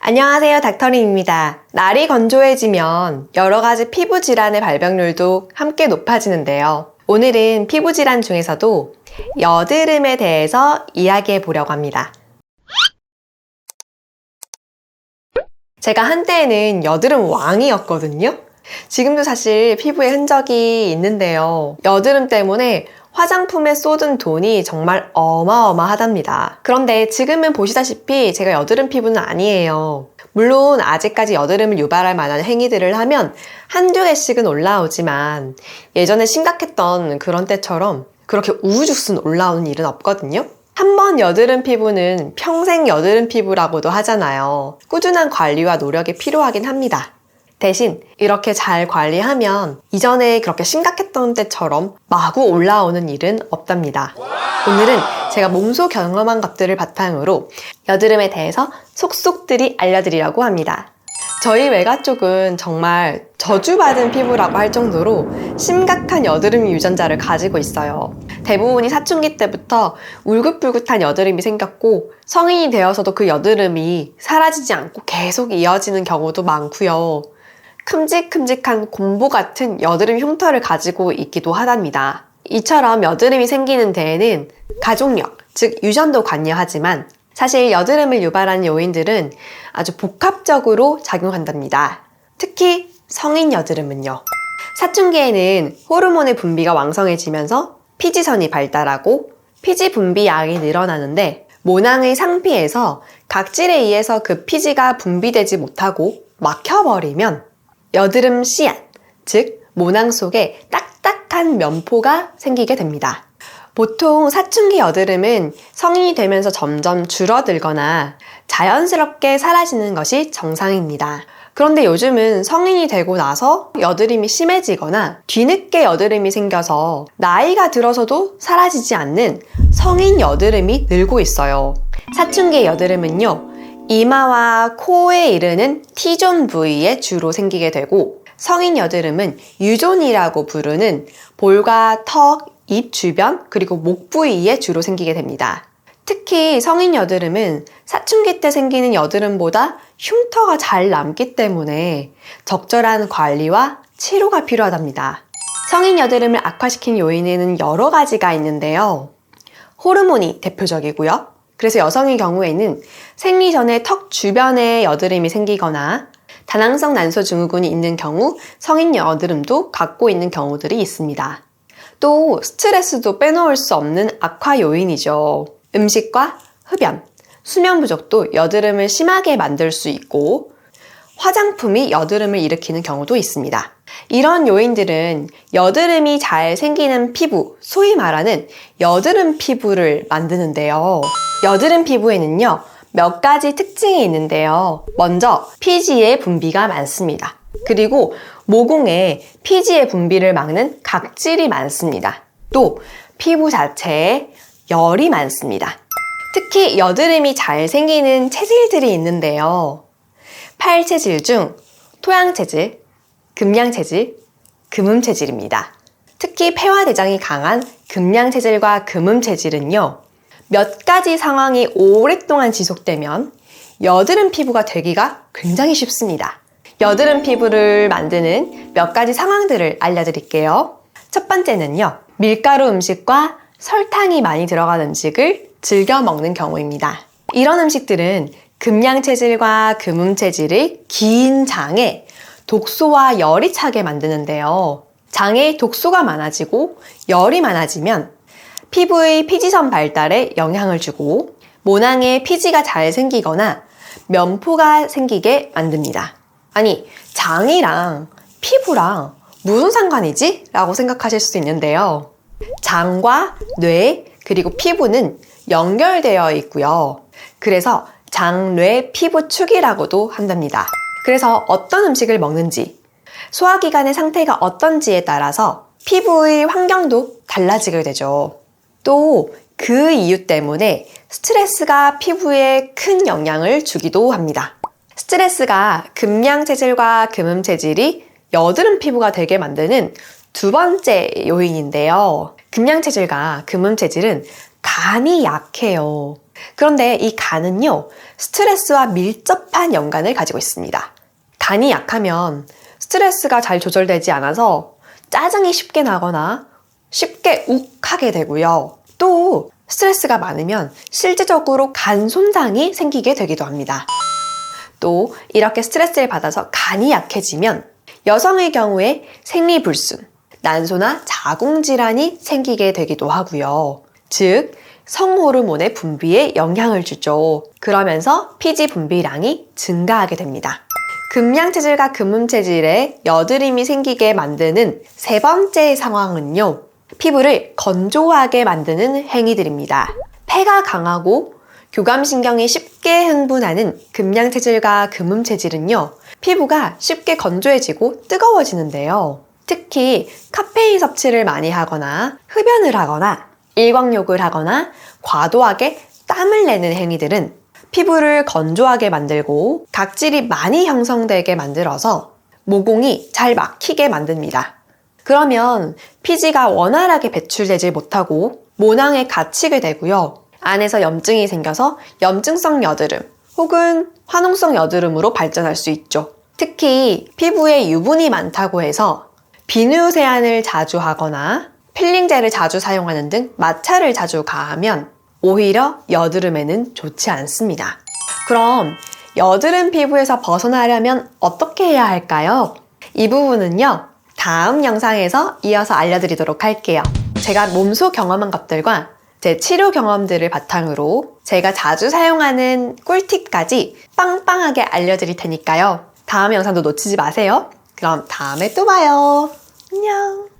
안녕하세요. 닥터링입니다. 날이 건조해지면 여러 가지 피부 질환의 발병률도 함께 높아지는데요. 오늘은 피부 질환 중에서도 여드름에 대해서 이야기해 보려고 합니다. 제가 한때에는 여드름 왕이었거든요. 지금도 사실 피부에 흔적이 있는데요. 여드름 때문에 화장품에 쏟은 돈이 정말 어마어마하답니다. 그런데 지금은 보시다시피 제가 여드름 피부는 아니에요. 물론 아직까지 여드름을 유발할 만한 행위들을 하면 한두 개씩은 올라오지만 예전에 심각했던 그런 때처럼 그렇게 우후죽순 올라오는 일은 없거든요. 한번 여드름 피부는 평생 여드름 피부라고도 하잖아요. 꾸준한 관리와 노력이 필요하긴 합니다. 대신 이렇게 잘 관리하면 이전에 그렇게 심각했던 때처럼 마구 올라오는 일은 없답니다. 오늘은 제가 몸소 경험한 것들을 바탕으로 여드름에 대해서 속속들이 알려드리려고 합니다. 저희 외가 쪽은 정말 저주받은 피부라고 할 정도로 심각한 여드름 유전자를 가지고 있어요. 대부분이 사춘기 때부터 울긋불긋한 여드름이 생겼고 성인이 되어서도 그 여드름이 사라지지 않고 계속 이어지는 경우도 많고요. 큼직큼직한 곰보 같은 여드름 흉터를 가지고 있기도 하답니다. 이처럼 여드름이 생기는 데에는 가족력, 즉 유전도 관여하지만 사실 여드름을 유발하는 요인들은 아주 복합적으로 작용한답니다. 특히 성인 여드름은요. 사춘기에는 호르몬의 분비가 왕성해지면서 피지선이 발달하고 피지 분비 양이 늘어나는데 모낭의 상피에서 각질에 의해서 그 피지가 분비되지 못하고 막혀버리면 여드름 씨앗, 즉 모낭 속에 딱딱한 면포가 생기게 됩니다. 보통 사춘기 여드름은 성인이 되면서 점점 줄어들거나 자연스럽게 사라지는 것이 정상입니다. 그런데 요즘은 성인이 되고 나서 여드름이 심해지거나 뒤늦게 여드름이 생겨서 나이가 들어서도 사라지지 않는 성인 여드름이 늘고 있어요. 사춘기의 여드름은요, 이마와 코에 이르는 T존 부위에 주로 생기게 되고 성인 여드름은 유존이라고 부르는 볼과 턱, 입 주변 그리고 목 부위에 주로 생기게 됩니다. 특히 성인 여드름은 사춘기 때 생기는 여드름보다 흉터가 잘 남기 때문에 적절한 관리와 치료가 필요하답니다. 성인 여드름을 악화시킨 요인에는 여러 가지가 있는데요. 호르몬이 대표적이고요. 그래서 여성의 경우에는 생리 전에 턱 주변에 여드름이 생기거나 다낭성 난소 증후군이 있는 경우 성인 여드름도 갖고 있는 경우들이 있습니다. 또 스트레스도 빼놓을 수 없는 악화 요인이죠. 음식과 흡연, 수면 부족도 여드름을 심하게 만들 수 있고 화장품이 여드름을 일으키는 경우도 있습니다. 이런 요인들은 여드름이 잘 생기는 피부, 소위 말하는 여드름 피부를 만드는데요. 여드름 피부에는요, 몇 가지 특징이 있는데요. 먼저, 피지의 분비가 많습니다. 그리고 모공에 피지의 분비를 막는 각질이 많습니다. 또, 피부 자체에 열이 많습니다. 특히 여드름이 잘 생기는 체질들이 있는데요. 팔 체질 중 토양 체질, 금양 체질, 금음 체질입니다. 특히 폐와 대장이 강한 금양 체질과 금음 체질은요. 몇 가지 상황이 오랫동안 지속되면 여드름 피부가 되기가 굉장히 쉽습니다. 여드름 피부를 만드는 몇 가지 상황들을 알려드릴게요. 첫 번째는요. 밀가루 음식과 설탕이 많이 들어간 음식을 즐겨 먹는 경우입니다. 이런 음식들은 금양 체질과 금음 체질의 긴 장에 독소와 열이 차게 만드는데요. 장에 독소가 많아지고 열이 많아지면 피부의 피지선 발달에 영향을 주고 모낭에 피지가 잘 생기거나 면포가 생기게 만듭니다. 아니, 장이랑 피부랑 무슨 상관이지? 라고 생각하실 수 있는데요. 장과 뇌, 그리고 피부는 연결되어 있고요. 그래서 장, 뇌, 피부 축이라고도 한답니다. 그래서 어떤 음식을 먹는지, 소화기관의 상태가 어떤지에 따라서 피부의 환경도 달라지게 되죠. 또 그 이유 때문에 스트레스가 피부에 큰 영향을 주기도 합니다. 스트레스가 금양 체질과 금음 체질이 여드름 피부가 되게 만드는 두 번째 요인인데요. 금양 체질과 금음 체질은 간이 약해요. 그런데 이 간은요, 스트레스와 밀접한 연관을 가지고 있습니다. 간이 약하면 스트레스가 잘 조절되지 않아서 짜증이 쉽게 나거나 쉽게 욱하게 되고요. 또 스트레스가 많으면 실질적으로 간 손상이 생기게 되기도 합니다. 또 이렇게 스트레스를 받아서 간이 약해지면 여성의 경우에 생리불순, 난소나 자궁질환이 생기게 되기도 하고요. 즉, 성호르몬의 분비에 영향을 주죠. 그러면서 피지 분비량이 증가하게 됩니다. 금양 체질과 금음 체질에 여드름이 생기게 만드는 세 번째 상황은요. 피부를 건조하게 만드는 행위들입니다. 폐가 강하고 교감신경이 쉽게 흥분하는 금양 체질과 금음 체질은요. 피부가 쉽게 건조해지고 뜨거워지는데요. 특히 카페인 섭취를 많이 하거나 흡연을 하거나 일광욕을 하거나 과도하게 땀을 내는 행위들은 피부를 건조하게 만들고 각질이 많이 형성되게 만들어서 모공이 잘 막히게 만듭니다. 그러면 피지가 원활하게 배출되지 못하고 모낭에 갇히게 되고요. 안에서 염증이 생겨서 염증성 여드름 혹은 화농성 여드름으로 발전할 수 있죠. 특히 피부에 유분이 많다고 해서 비누 세안을 자주 하거나 필링젤을 자주 사용하는 등 마찰을 자주 가하면 오히려 여드름에는 좋지 않습니다. 그럼 여드름 피부에서 벗어나려면 어떻게 해야 할까요? 이 부분은요, 다음 영상에서 이어서 알려드리도록 할게요. 제가 몸소 경험한 것들과 제 치료 경험들을 바탕으로 제가 자주 사용하는 꿀팁까지 빵빵하게 알려드릴 테니까요. 다음 영상도 놓치지 마세요. 그럼 다음에 또 봐요. 안녕.